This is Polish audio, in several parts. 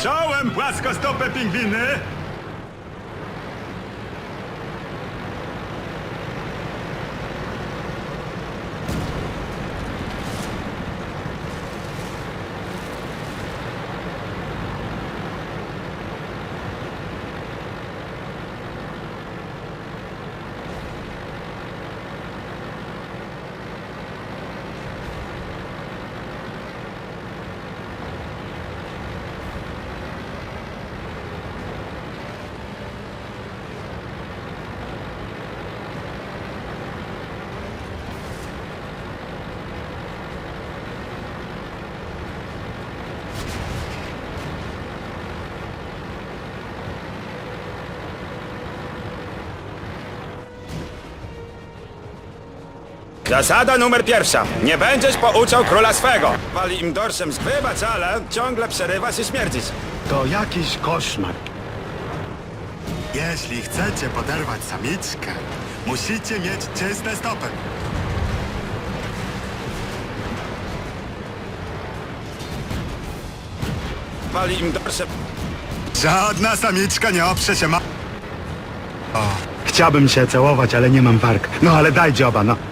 Czołem płaskostope pingwiny! Zasada numer pierwsza. Nie będziesz pouczał króla swego. Wali im dorszem z wybacz, ale ciągle przerywasz i śmierdzisz. To jakiś koszmar. Jeśli chcecie poderwać samiczkę, musicie mieć czyste stopy. Wali im dorszem. Żadna samiczka nie oprze się ma... Chciałbym się całować, ale nie mam warg. No ale daj dzioba, no.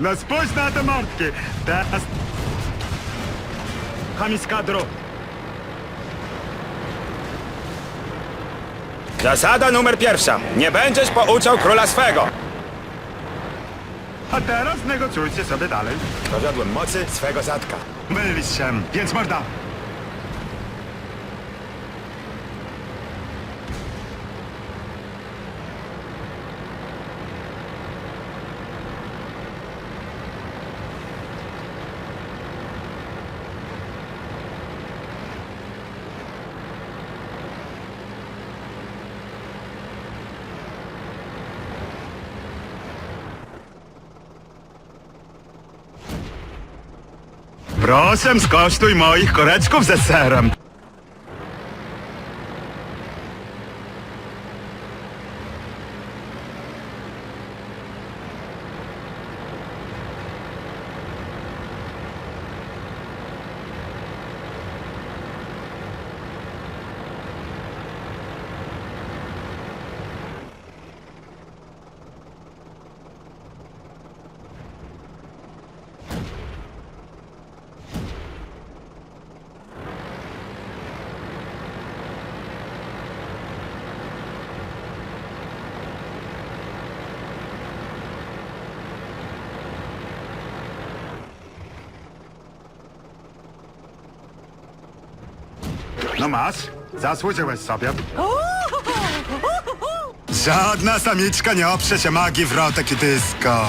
No spójrz na te mordki. Teraz... Chamiskadro. Zasada numer pierwsza. Nie będziesz pouczał króla swego. A teraz negocjujcie sobie dalej. Dowiodłem mocy swego zadka. Się, więc morda. Proszę, skosztuj moich koreczków ze serem. No masz, zasłużyłeś sobie. Żadna samiczka nie oprze się magii wrotek i dysko.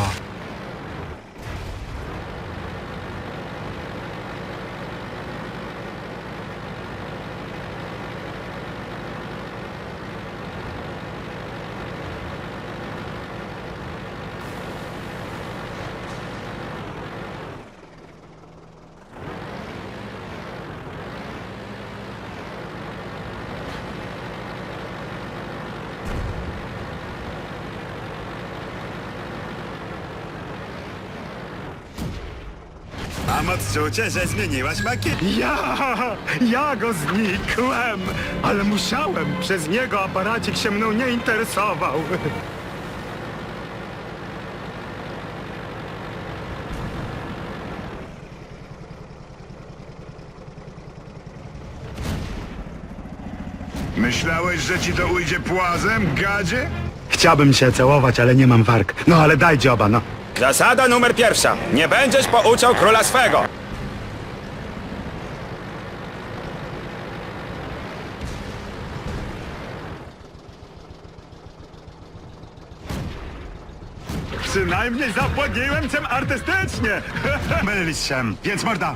Mam odczucie, że zmieniłaś makietę. Ja, ja go znikłem, ale musiałem. Przez niego aparacik się mną nie interesował. Myślałeś, że ci to ujdzie płazem, gadzie? Chciałbym się całować, ale nie mam warg. No ale daj dzioba, no. Zasada numer pierwsza. Nie będziesz pouczał króla swego. Przynajmniej zapłagiłem cię artystycznie. Mylisz się, więc morda.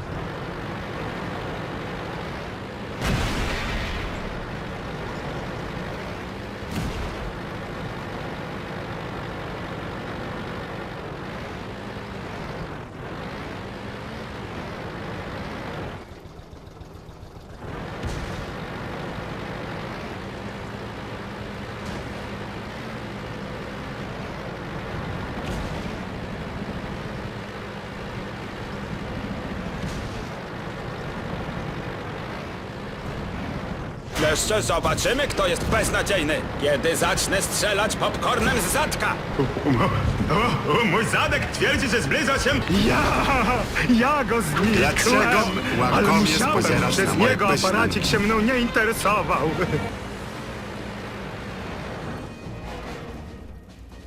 Jeszcze zobaczymy, kto jest beznadziejny, kiedy zacznę strzelać popcornem z zadka. O, o, mój zadek twierdzi, że zbliża się... Ja! Ja go znikłem! Dlaczego Ale musiałem, spodzierasz przez na moje niego pyszne- aparacik się mną nie interesował.